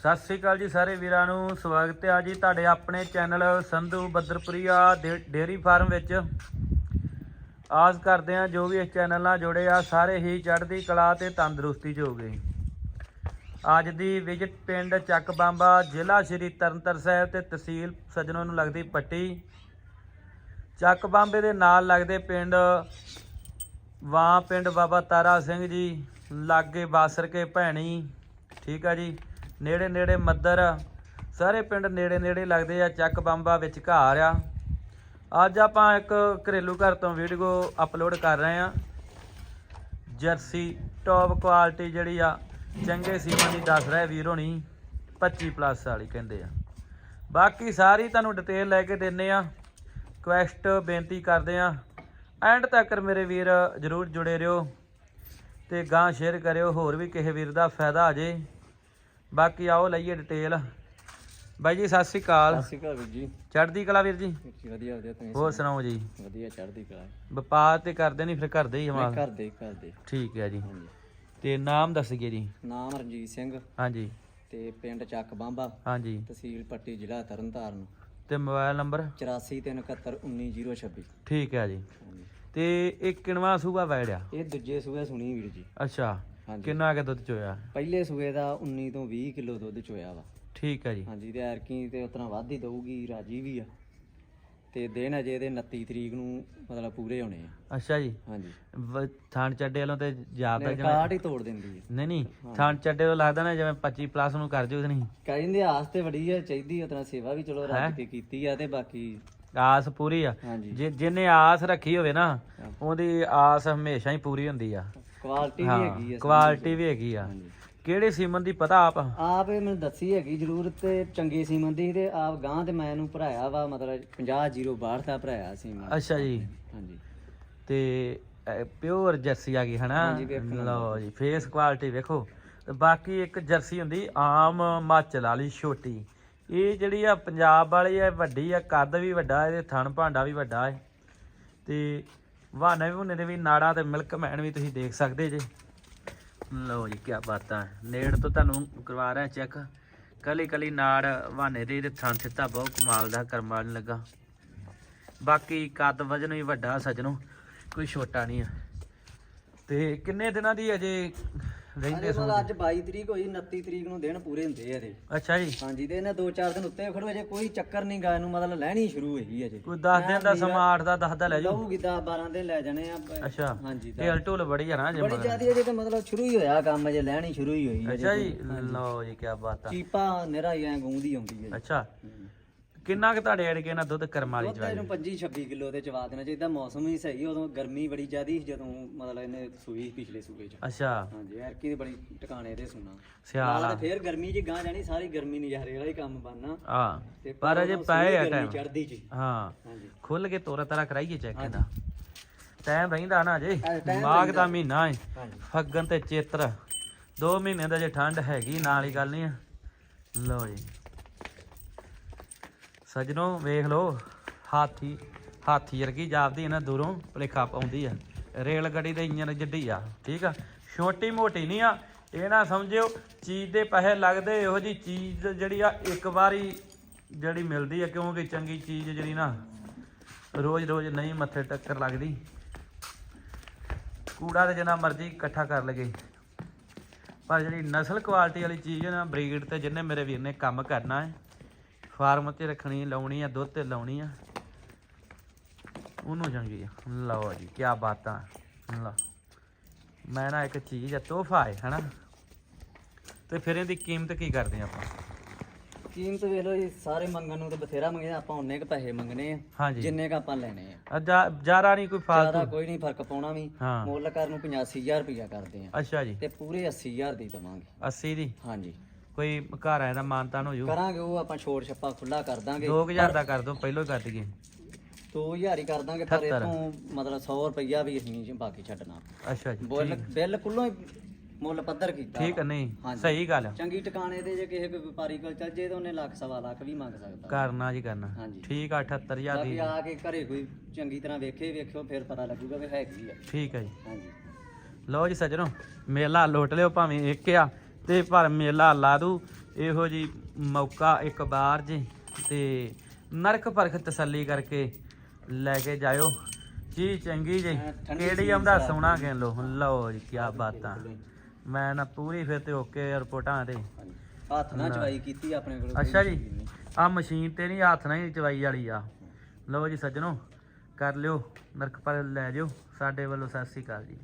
ਸਤਿ ਸ੍ਰੀ ਅਕਾਲ ਜੀ ਸਾਰੇ ਵੀਰਾਂ ਨੂੰ, ਸਵਾਗਤ ਹੈ ਜੀ ਤੁਹਾਡੇ ਆਪਣੇ ਚੈਨਲ ਸੰਧੂ ਬੱਦਰਪੁਰੀਆ ਡੇ- ਡੇਅਰੀ ਫਾਰਮ ਵਿੱਚ। ਆਸ ਕਰਦੇ ਹਾਂ ਜੋ ਵੀ ਇਸ ਚੈਨਲ ਨਾਲ ਜੁੜੇ ਆ, ਸਾਰੇ ਹੀ ਚੜ੍ਹਦੀ ਕਲਾ ਤੇ ਤੰਦਰੁਸਤੀ 'ਚ ਹੋਗੇ। ਅੱਜ ਦੀ ਵਿਜ਼ਿਟ ਪਿੰਡ ਚੱਕ ਬਾਂਬਾ ਜ਼ਿਲ੍ਹਾ ਸ਼੍ਰੀ ਤਰਨਤਾਰਨ ਸਾਹਿਬ ਤੇ ਤਹਿਸੀਲ ਸਜਣੋਂ ਨੂੰ ਲੱਗਦੀ ਪੱਟੀ। ਚੱਕ ਬਾਂਬੇ ਦੇ ਨਾਲ ਲੱਗਦੇ ਪਿੰਡ ਵਾਂ ਪਿੰਡ ਬਾਬਾ ਤਾਰਾ ਸਿੰਘ ਜੀ, ਲਾਗੇ ਬਾਸਰ ਕੇ ਭੈਣੀ, ਠੀਕ ਆ ਜੀ। ਨੇੜੇ ਨੇੜੇ ਮੱਦਰ ਸਾਰੇ ਪਿੰਡ ਨੇੜੇ ਨੇੜੇ ਲੱਗਦੇ ਆ, ਚੱਕ ਬੰਬਾ ਵਿੱਚ ਘਰ ਆ। ਅੱਜ ਆਪਾਂ ਇੱਕ ਘਰੇਲੂ ਘਰ ਤੋਂ ਵੀਡੀਓ ਅਪਲੋਡ ਕਰ ਰਹੇ ਆ। ਜਰਸੀ ਟੌਪ ਕੁਆਲਿਟੀ ਜਿਹੜੀ ਆ, ਚੰਗੇ ਸੀਮਨ ਦੀ ਦੱਸ ਰਿਹਾ ਵੀਰ ਹੋਣੀ 25 ਪਲੱਸ ਵਾਲੀ ਕਹਿੰਦੇ ਆ। ਬਾਕੀ ਸਾਰੀ ਤੁਹਾਨੂੰ ਡਿਟੇਲ ਲੈ ਕੇ ਦਿੰਨੇ ਆ। ਕੁਐਸਟ ਬੇਨਤੀ ਕਰਦੇ ਆ। ਐਂਡ ਤੱਕ ਮੇਰੇ ਵੀਰ ਜਰੂਰ ਜੁੜੇ ਰਹੋ ਤੇ ਗਾਂ ਸ਼ੇਅਰ ਕਰਿਓ, ਹੋਰ ਵੀ ਕਿਸੇ ਵੀਰ ਦਾ ਫਾਇਦਾ ਆ ਜੇ। ਬਾਕੀ ਆਓ ਲਈਏ ਡਿਟੇਲ ਬਾਈ ਜੀ ਸਤਿ ਸ੍ਰੀ ਅਕਾਲ। ਸਤਿ ਸ਼੍ਰੀ ਅਕਾਲ ਵੀਰ ਜੀ। ਚੜ੍ਹਦੀ ਕਲਾ ਵੀਰ ਜੀ? ਜੀ, ਵਧੀਆ ਵਧੀਆ ਤੁਸੀਂ ਹੋਰ ਸੁਣਾਓ? ਜੀ? ਸੁਣਾਓ? ਵਧੀਆ ਚੜ੍ਹਦੀ ਕਲਾ ਵਪਾਰ ਤੇ ਕਰਦੇ ਨਹੀਂ ਫਿਰ ਕਰਦੇ ਹੀ ਮੈਂ ਹਮਾਲ ਘਰ ਦੇ ਘਰ ਦੇ ਠੀਕ ਹੈ ਜੀ। ਹਾਂਜੀ। ਤੇ ਨਾਮ ਦੱਸੀਏ ਜੀ? ਨਾਮ ਰਣਜੀਤ ਸਿੰਘ। ਹਾਂਜੀ। ਤੇ ਪਿੰਡ ਚੱਕ ਬਾਂਬਾ। ਹਾਂਜੀ। ਤਹਿਸੀਲ ਪੱਟੀ ਜ਼ਿਲ੍ਹਾ ਤਰਨਤਾਰਨ। ਤੇ ਮੋਬਾਈਲ ਨੰਬਰ? 8431711926 ਠੀਕ ਹੈ ਜੀ। ਹਾਂਜੀ। ਤੇ ਇਹ ਕਿਣਵਾ ਸੂਗਾ ਵੈੜਿਆ ਇਹ ਦੂਜੇ ਸੂਏ ਸੁਣੀ ਵੀਰ ਜੀ। ਅੱਛਾ। ਹਾਂਜੀ। ਕਿੰਨਾ ਕੇ ਦੁੱਧ ਚੋਇਆ? ਪਹਿਲੇ ਸੂਏ ਦਾ 19 ਤੋਂ 20 ਕਿਲੋ ਦੁੱਧ ਚੋਇਆ ਵਾ। ਠੀਕ ਹੈ ਜੀ। ਹਾਂਜੀ ਤੇ ਐਰਕੀ ਤੇ ਉਤਨਾ ਵੱਧ ਹੀ ਦਊਗੀ ਰਾਜੀ ਵੀ ਆ। ਤੇ ਦਿਨ ਅਜੇ ਦੇ 29 ਤਰੀਕ ਨੂੰ ਮਤਲਬ ਪੂਰੇ ਹੋਣੇ ਆ। ਅੱਛਾ ਜੀ। ਹਾਂਜੀ। ਵ- ਥਾਣ ਚੱਡੇ ਵੱਲੋਂ ਤੇ ਜ਼ਿਆਦਾ ਜਿਵੇਂ ਕਾਰਡ ਹੀ ਤੋੜ ਦਿੰਦੀ ਹੈ ਨਹੀਂ ਨਹੀਂ ਥਾਣ ਚੱਡੇ ਤੋਂ ਲੱਗਦਾ ਨਾ ਜਿਵੇਂ 25 ਪਲੱਸ ਨੂੰ ਕਰ ਕਿ ਨਹੀਂ। ਕਹਿੰਦੇ ਆਸ ਤੇ ਬੜੀ ਆ ਚਾਹੀਦੀ ਉਤਨਾ ਸੇਵਾ ਵੀ ਚਲੋ ਰੱਬ ਤੇ ਕੀਤੀ ਆ ਤੇ ਬਾਕੀ ਆਸ ਪੂਰੀ ਆ। ਹਾਂਜੀ। ਜੇ ਜਿਹਨੇ ਆਸ ਰੱਖੀ ਹੋਵੇ ਨਾ। ਉਹਦੀ ਆਸ ਹਮੇਸ਼ਾ ਹੀ ਪੂਰੀ ਹੁੰਦੀ ਆ। ਕੁਆਲਿਟੀ ਵੀ ਹੈਗੀ ਆ ਕੁਆਲਿਟੀ ਵੀ ਹੈਗੀ ਆ। ਕਿਹੜੇ ਸੀਮਨ ਦੀ ਪਤਾ ਆਪ? ਆਪ ਇਹ ਮੈਨੂੰ ਦੱਸੀ ਹੈਗੀ ਜ਼ਰੂਰ ਤੇ ਚੰਗੀ ਸੀਮਨ ਦੀ ਤੇ ਆਪ ਗਾਂ ਤੇ ਮੈਂ ਇਹਨੂੰ ਭਰਾਇਆ ਵਾ ਮਤਲਬ 50 ਦਾ ਭਰਾਇਆ ਸੀਮਨ। ਅੱਛਾ ਜੀ। ਹਾਂਜੀ। ਤੇ ਪਿਓਰ ਜਰਸੀ ਆ ਗਈ ਹਨਾ? ਲਓ ਜੀ ਫੇਸ ਕੁਆਲਿਟੀ ਵੇਖੋ। ਤੇ ਬਾਕੀ ਇੱਕ ਜਰਸੀ ਹੁੰਦੀ ਆਮ ਹਿਮਾਚਲ ਵਾਲੀ ਛੋਟੀ। ਇਹ ਜਿਹੜੀ ਆ ਪੰਜਾਬ ਵਾਲੀ ਆ ਵੱਡੀ ਆ ਕੱਦ ਵੀ ਵੱਡਾ ਇਹਦੇ ਥਣ ਭਾਂਡਾ ਵੀ ਵੱਡਾ ਹੈ ਤੇ ਵਾਹਨੇ ਵੀ ਹੁੰਨੇ ਦੇ ਵੀ ਨਾੜਾ ਤੇ ਮਿਲਕ ਮੈਨ ਵੀ ਤੁਸੀਂ ਦੇਖ ਸਕਦੇ ਜੇ। ਲਓ ਜੀ ਕੀ ਬਾਤਾਂ ਨੇੜ ਤੋਂ ਤੁਹਾਨੂੰ ਕਰਵਾ ਰਿਹਾ ਚੈੱਕ। ਕਲੀ ਕਲੀ ਨਾੜ ਵਾਹਨੇ ਦੇ ਥਾਂ ਥਿੱਤਾ ਬਹੁਤ ਕਮਾਲ ਦਾ ਕਰਮਾਲ ਲੱਗਾ। ਬਾਕੀ ਕੱਦ ਵਜਨ ਵੀ ਵੱਡਾ ਸਜਣੋ, ਕੋਈ ਛੋਟਾ ਨਹੀਂ ਆ। ਤੇ ਕਿੰਨੇ ਦਿਨਾਂ ਦੀ ਅਜੇ ਰਹਿੰਦੇ ਅਜੇ ਸੋ ਅੱਜ 22 ਤਰੀਕ ਹੋਈ 29 ਤਰੀਕ ਨੂੰ ਦਿਨ ਪੂਰੇ ਹੁੰਦੇ ਆ ਇਹਦੇ। ਅੱਛਾ ਜੀ। ਹਾਂਜੀ ਤੇ ਇਹਨੇ 2-4 ਦਿਨ ਉੱਤੇ ਖੜੋ ਅਜੇ ਕੋਈ ਚੱਕਰ ਨਹੀਂ ਗਾ ਇਹਨੂੰ ਮਤਲਬ ਲੈਣੀ ਸ਼ੁਰੂ ਹੋਈ ਅਜੇ। ਕੋਈ 10 ਦਿਨ ਦਾ ਸਮਾਂ 8 ਦਾ 10 ਦਾ ਲੈ ਜਾਓ ਲਊਗੀ 10-12 ਦਿਨ ਲੈ ਜਾਣੇ ਆ ਅੱਛਾ ਹਾਂਜੀ ਇਹ ਅਲਟੋਲ ਬੜੀ ਆ ਨਾ ਜੇ ਬੜੀ ਜ਼ਿਆਦੀ ਅਜੇ ਤੇ ਮਤਲਬ ਸ਼ੁਰੂ ਹੀ ਹੋਇਆ ਕੰਮ ਅਜੇ ਲੈਣੀ ਸ਼ੁਰੂ ਹੀ ਹੋਈ ਅੱਛਾ ਜੀ ਲਓ ਜੀ ਕੀ ਬਾਤ ਆ। ਚੀਪਾ ਨਿਹਰਾ ਹੀ ਐ ਗੂੰਦੀ ਆਉਂਦੀ ਹੈ ਅੱਛਾ। ਕਿੰਨਾ ਕੁ ਤੁਹਾਡੇ ਅੜਕੇ ਨਾਲ ਦੁੱਧ ਕਰਮ ਵਾਲੀ ਦੁੱਧ ਇਹਨੂੰ 25 26 ਕਿਲੋ ਤੇ ਚਵਾ ਦੇਣਾ ਚਾਹੀਦਾ ਮੌਸਮ ਹੀ ਸਹੀ ਉਦੋਂ ਗਰਮੀ ਬੜੀ ਜ਼ਿਆਦੀ ਸੀ ਜਦੋਂ ਮਤਲਬ ਇਹਨੇ ਸੂਈ ਪਿਛਲੇ ਸੂਏ ਚ। ਅੱਛਾ। ਹਾਂਜੀ ਐਰਕੀ ਦੀ ਬੜੀ ਟਿਕਾਣੇ ਤੇ ਸੁਣਾ। ਸਿਆਲ ਨਾਲ ਫੇਰ ਗਰਮੀ ਚ ਗਾਂ ਜਾਣੀ ਸਾਰੀ ਗਰਮੀ ਨਜ਼ਾਰੇ ਵਾਲਾ ਹੀ ਕੰਮ ਬਣਨਾ। ਤੇ ਪਰ ਅਜੇ ਪਏ ਆ ਟਾਈਮ ਚੜਦੀ ਹਾਂ। ਹਾਂਜੀ। ਖੁੱਲ ਕੇ ਤੋਰਾ ਤਰਾ ਕਰਾਈਏ ਚੈੱਕ ਇਹਦਾ। ਟਾਈਮ ਰਹਿੰਦਾ ਨਾ ਅਜੇ ਹਾਂ, ਮਾਘ ਦਾ ਮਹੀਨਾ ਹੈ ਫੱਗਣ ਤੇ ਚੇਤਰ। ਦੋ ਮਹੀਨੇ ਦਾ ਜੇ ਠੰਡ ਹੈਗੀ ਨਾਲ ਹੀ ਗੱਲ ਨਹੀਂ ਆ। ਲਓ ਜੀ। ਸਜਣੋ, ਵੇਖ ਲਓ, ਹਾਥੀ ਹਾਥੀ ਵਰਗੀ ਜਾਪਦੀ ਇਹਨਾਂ ਦੂਰੋਂ, ਭਲੇਖਾ ਪਾਉਂਦੀ ਆ। ਰੇਲ ਗੱਡੀ ਦੇ ਇੰਜਨ ਜਿੱਡੀ ਆ, ਠੀਕ ਆ? ਛੋਟੀ ਮੋਟੀ ਨਹੀਂ ਆ, ਇਹ ਨਾ ਸਮਝਿਓ, ਚੀਜ਼ ਦੇ ਪੈਸੇ ਲੱਗਦੇ, ਇਹੋ ਜੀ ਚੀਜ਼ ਜਿਹੜੀ ਆ, ਇੱਕ ਵਾਰੀ ਜਿਹੜੀ ਮਿਲਦੀ ਆ, ਕਿਉਂਕਿ ਚੰਗੀ ਚੀਜ਼ ਜਿਹੜੀ ਨਾ ਰੋਜ਼ ਰੋਜ਼ ਨਹੀਂ ਮੱਥੇ ਟੱਕਰ ਲੱਗਦੀ। ਕੂੜਾ ਤੇ ਜਿੰਨਾ ਮਰਜ਼ੀ ਇਕੱਠਾ ਕਰ ਲਗੇ ਪਰ ਜਿਹੜੀ ਨਸਲ ਕੁਆਲਿਟੀ ਵਾਲੀ ਚੀਜ਼ ਨਾ, ਬਰੀਡ ਤੇ ਜਿੰਨੇ ਮੇਰੇ ਵੀਰ ਨੇ ਕੰਮ ਕਰਨਾ ਹੈ ਫਾਰਮ ਤੇ ਰੱਖਣੀ ਲਾਉਣੀ ਆ ਦੁੱਧ ਤੇ ਲਾਉਣੀ ਆ। ਉਹਨੂੰ ਚੰਗੀ ਆ। ਲਓ ਜੀ ਕੀ ਬਾਤਾਂ। ਲਓ। ਮੈਂ ਨਾ ਇੱਕ ਚੀਜ਼ ਆ ਤੋਹਫਾ ਹੈ ਹਨਾ? ਤੇ ਫਿਰ ਇਹਦੀ ਕੀਮਤ ਕੀ ਕਰਦੇ ਆਪਾਂ? ਕੀਮਤ ਵੇਖ ਲਓ ਜੀ ਸਾਰੇ ਮੰਗਣ ਨੂੰ ਤੇ ਬਥੇਰਾ ਮੰਗੇ ਆਪਾਂ ਉਹਨੇ ਕ ਪੈਸੇ ਮੰਗਨੇ ਆ ਹਾਂਜੀ। ਜਿੰਨੇ ਕ ਆਪਾਂ ਲੈਣੇ ਆ। ਆ ਜਾ- ਜ਼ਿਆਦਾ ਨਹੀਂ ਕੋਈ ਜ਼ਿਆਦਾ ਫਾਲਤੂ ਕੋਈ ਨਹੀਂ ਫ਼ਰਕ ਪਾਉਣਾ ਵੀ। ਹਾਂ। ਮੁੱਲ ਕਰਨ ਨੂੰ 85000 ਰੁਪਇਆ ਕਰਦੇ ਆ। ਅੱਛਾ ਜੀ। ਤੇ ਪੂਰੇ 80000 ਦੀ ਦਵਾਂਗੇ। 80 ਦੀ? ਹਾਂਜੀ। ਕੋਈ ਘਰ ਆਇਆ ਦਾ ਮਾਨਤਾਨ ਹੋ ਜੂ। ਕਰਾਂਗੇ ਉਹ ਆਪਾਂ ਛੋੜ ਛੱਪਾ ਖੁੱਲਾ ਕਰ ਦਾਂਗੇ। 2000 ਦਾ ਕਰ ਦੋ ਪਹਿਲਾਂ ਹੀ ਕਰ ਦਈਏ। 2000 ਹੀ ਕਰ ਦਾਂਗੇ ਪਰ ਇਹ ਅਠੱਤਰ। ਤੋਂ ਮਤਲਬ 100 ਰੁਪਇਆ ਵੀ ਅਸੀਂ ਨਹੀਂ ਬਾਕੀ ਛੱਡਣਾ। ਅੱਛਾ ਜੀ ਬੁੱਲ ਬਿਲਕੁਲੋਂ ਹੀ ਮੁੱਲ ਪੱਧਰ ਕੀਤਾ ਠੀਕ ਹੈ ਨਹੀਂ ਹਾਂਜੀ। ਸਹੀ ਗੱਲ ਆ। ਚੰਗੀ ਟਿਕਾਣੇ ਤੇ ਜੇ ਕਿਸੇ ਕੋਈ ਵਪਾਰੀ ਕੋਲ ਚੱਲ ਜੇ ਤਾਂ ਉਹਨੇ ਲੱਖ ਸਵਾ ਲੱਖ ਵੀ ਮੰਗ ਸਕਦਾ। ਕਰਨਾ ਜੀ ਕਰਨਾ। ਹਾਂਜੀ। ਠੀਕ ਆ 78000 ਬਾਕੀ ਦੀ। ਆ ਕੇ ਘਰੇ ਕੋਈ ਚੰਗੀ ਤਰ੍ਹਾਂ ਵੇਖੇ ਵੇਖਿਓ ਫਿਰ ਪਤਾ ਲੱਗੂਗਾ ਵੀ ਹੈਗੀ ਆ। ਠੀਕ ਹੈ ਜੀ। ਹਾਂਜੀ। ਲਓ ਜੀ ਸੱਜਣੋ ਮੇਲਾ ਲੁੱਟ ਲਿਓ ਭਾਵੇਂ ਇੱਕ ਆ। ਤੇ ਪਰ ਮੇਲਾ ਲਾ ਦੂ ਇਹੋ ਜੀ ਮੌਕਾ ਇੱਕ ਵਾਰ ਜੀ ਤੇ ਨਰਕ ਪਰਖ ਤਸੱਲੀ ਕਰਕੇ ਲੈ ਕੇ ਜਾਇਓ। ਚੀਜ਼ ਚੰਗੀ ਜੀ। ਕਿਹੜੀ ਆਉਂਦਾ ਸੋਹਣਾ ਕਹਿ ਲੋ ਲਓ ਜੀ ਕੀ ਬਾਤਾਂ। ਮੈਂ ਨਾ ਪੂਰੀ ਫਿਰ ਤੇ ਓਕੇ ਰਿਪੋਰਟਾਂ ਤੇ। ਹੱਥ ਨਾਲ ਚਵਾਈ ਕੀਤੀ ਆਪਣੇ ਕੋਲ ਅੱਛਾ ਜੀ। ਆ ਮਸ਼ੀਨ ਤੇ ਨਹੀਂ ਹੱਥ ਨਾਲ ਹੀ ਚਵਾਈ ਵਾਲੀ ਆ। ਲਓ ਜੀ ਸੱਜਣੋ ਕਰ ਲਿਓ। ਨਰਕ ਪਰ ਲੈ ਜਿਓ। ਸਾਡੇ ਵੱਲੋਂ ਸਤਿ ਸ੍ਰੀ ਅਕਾਲ ਜੀ।